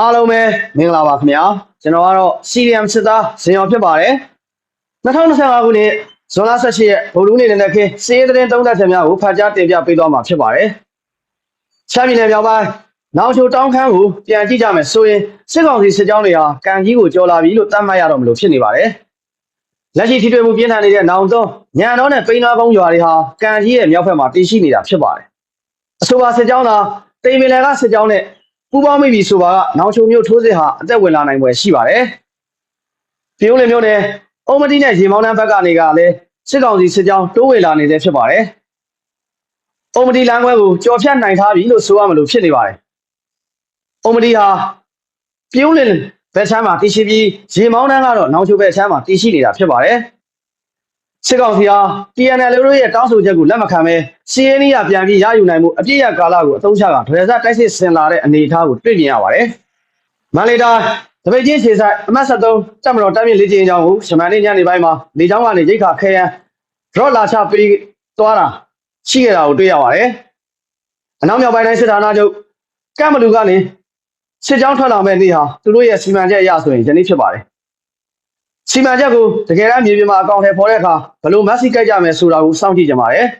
အားလုံးပဲမင်္ဂလာပါခင်ဗျာကျွန်တော်ကတော့ CDM စစ်သားဇင်အောင်ဖြစ်ပါတယ်2025ခုနှစ်ဇွန်လ18ရက်ဗုဒ္ဓဦးနေ့နဲ့ခင်းစီးရဲတဲ့တုံးသက်ချက်များကိုဖတ်ကြားတင်ပြပေးသွားမှာဖြစ်ပါတယ်ချမ်းပြည်နယ်မြောက်ပိုင်းနောက်ချိုတောင်းခမ်းကိုပြန်ကြည့်ကြမယ်ဆိုရင်စစ်ကောင်စီစစ်ကြောင်းတွေဟာကံကြီးကိုကြော်လာပြီလို့သတ်မှတ်ရတော့မလို့ဖြစ်နေပါတယ်လက်ရှိထိတွေ့မှုပြင်းထန်နေတဲ့နောင်သုံးညံတော်နဲ့ပိန်းနာကုန်းရွာတွေဟာကံကြီးရဲ့မြောက်ဘက်မှာတည်ရှိနေတာဖြစ်ပါတယ်အဆိုပါစစ်ကြောင်းသာတိမ်ပင်လယ်ကစစ်ကြောင်းနဲ့ ပူပေါင်းမိပြီဆိုပါကနောင်ချုံမျိုးထိုးစစ်ဟာအသက်ဝင်လာနိုင်ွယ်ရှိပါတယ်။ပြုံးလင်မျိုးနဲ့အုံမတိနဲ့ရေမောင်းတန်းဘက်ကနေကလည်းစစ်ကောင်စီစစ်ကြောင်းတိုးဝေလာနေတဲ့ဖြစ်ပါတယ်။အုံမတိလမ်းခွဲကိုကြော်ဖြတ်နိုင်ထားပြီလို့ဆိုရမလို့ဖြစ်နေပါတယ်။အုံမတိဟာပြုံးလင်ဘက်ချမ်းမှာတည်ရှိပြီးရေမောင်းတန်းကတော့နောင်ချုံဘက်ချမ်းမှာတည်ရှိနေတာဖြစ်ပါတယ်။ စစ်ကောင်စီဟာ TNL တို့ရဲ့တောင်းဆိုချက်ကိုလက်မခံဘဲစီးရဲနီးရပြန်ပြီးရယူနိုင်မှုအပြည့်ရကာလကိုအသုံးချကဒရဇတိုက်စစ်ဆင်လာတဲ့အနေအထားကိုတွေ့မြင်ရပါတယ်။မန္တလေးတိုင်းတပိတ်ချင်းခြေဆိုင်အမှတ်73တက်မတော်တက်မြင့်လေးချင်းအကြောင်းကိုရှမန်လေးညနေပိုင်းမှာလေချောင်းကနေရိတ်ခါခဲရန် drop လာချပေးသွားတာရှိခဲ့တာကိုတွေ့ရပါတယ်။အနောက်မြောက်ပိုင်းတိုင်းစစ်ဌာနချုပ်ကမ်မလူကနေစစ်ကြောင်းထွက်လာမဲ့နေ့ဟာသူတို့ရဲ့စီမံချက်အရဆိုရင်ယနေ့ဖြစ်ပါတယ်။ စီမံချက်ကိုတကယ်တမ်းမြေပြင်မှာအကောင့်ထဲပေါ်တဲ့အခါဘယ်လိုမက်ဆီကြိုက်ကြမယ်ဆိုတာကိုစောင့်ကြည့်ကြပါမယ်။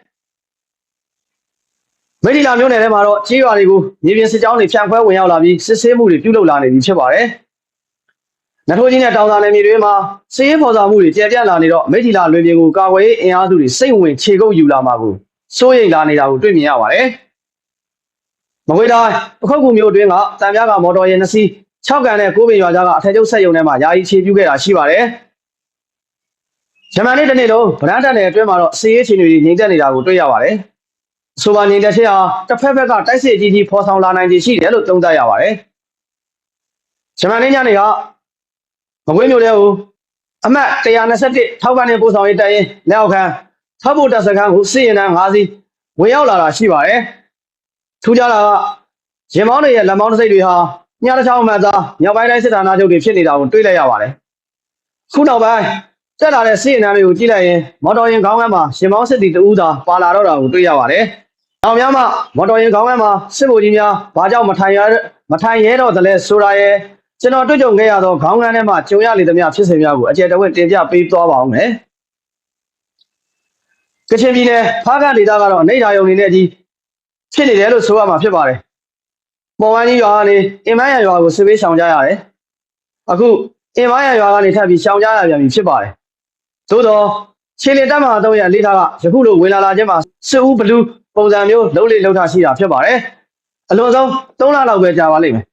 မိထီလာမျိုးနယ်ထဲမှာတော့ကြေးရွာတွေကိုမြေပြင်စစ်ကြောင်းတွေဖြန့်ခွဲဝင်ရောက်လာပြီးစစ်ဆေးမှုတွေပြုလုပ်လာနေပြီဖြစ်ပါတယ်။နထိုးကြီးနဲ့တောင်သာနယ်မြေတွေမှာစစ်ရေးဖော်ဆောင်မှုတွေကျယ်ပြန့်လာနေတော့မိထီလာလွင်ပြင်ကိုကာကွယ်ရေးအင်အားစုတွေစိတ်ဝင်ခြေကုပ်ယူလာမှာကိုစိုးရိမ်လာနေတာကိုတွေ့မြင်ရပါတယ်။မကွေးတိုင်းပခုတ်ကူမျိုးအတွင်းကတံပြားကမော်တော်ယာဉ်နှစ်စီး 6ကန်နဲ့9ပင်ရွာကြားကအထက်ကျုပ်ဆက်ယုံထဲမှာယာယီခြေပြုခဲ့တာရှိပါတယ်။ဂျမန်နေ့တစ်နေ့လုံးဗရန်တန်နယ်အတွင်းမှာတော့စစ်ရေးခြေတွေငြိမ်သက်နေတာကိုတွေ့ရပါတယ်။ဆိုပါငြိမ်သက်ချက်ဟာတစ်ဖက်ဖက်ကတိုက်စစ်အကြီးကြီးဖော်ဆောင်လာနိုင်ခြေရှိတယ်လို့သုံးသပ်ရပါတယ်။ဂျမန်နေ့ညနေကမကွေးမြို့ထဲကိုအမှတ်121ထောက်ကနေပို့ဆောင်ရေးတိုင်ရင်လက်အောက်ခံထောက်ဖို့တပ်စခန်းကိုစစ်ရင်တန်း၅စီးဝင်ရောက်လာတာရှိပါတယ်။ထူးခြားတာကရင်မောင်းတွေရဲ့လက်မောင်းတစ်စိတ်တွေဟာ ညတစ်ချောင်းမှန်သားမြောက်ပိုင်းတိုင်းစစ်ဌာနချုပ်တွေဖြစ်နေတာကိုတွေ့လိုက်ရပါတယ်။ခုနောက်ပိုင်းတက်လာတဲ့စစ်ရင်တန်းတွေကိုကြည့်လိုက်ရင်မော်တော်ယာဉ်ခေါင်းကမ်းမှာရင်မောင်းစစ်တီတူးသာပါလာတော့တာကိုတွေ့ရပါတယ်။အောင်များမှမော်တော်ယာဉ်ကောင်းကမ်းမှာစစ်ဗိုလ်ကြီးများဘာကြောင့်မထိုင်ရမထိုင်ရဲတော့တယ်လဲဆိုတာရဲ့ကျွန်တော်တွေ့ကြုံခဲ့ရသောခေါင်းကမ်းထဲမှာကြုံရလေသမျှဖြစ်စဉ်များကိုအကျယ်တဝင့်တင်ပြပေးသွားပါအောင်မယ်။ကချင်ပြည်နယ်ဖားကန့်ဒေသကတော့နေဒါယုံနေနဲ့ကြီးဖြစ်နေတယ်လို့ဆိုရမှာဖြစ်ပါတယ်။ ပေါ်ဝမ်းကြီးရွာကနေအင်မန်းရရွာကိုစစ်ပေးဆောင်ကြရတယ်။အခုအင်မန်းရရွာကနေထပ်ပြီးရှောင်ကြရပြန်ပြီဖြစ်ပါတယ်။သို့တော့ခြေလင်တက်မှာတော့ရလေးထားကယခုလိုဝင်လာလာခြင်းမှာစစ်ဦးဘလူးပုံစံမျိုးလုံးလေးလုံးထားရှိတာဖြစ်ပါတယ်အလွန်ဆုံး3လလောက်ပဲကြာပါလိမ့်မယ်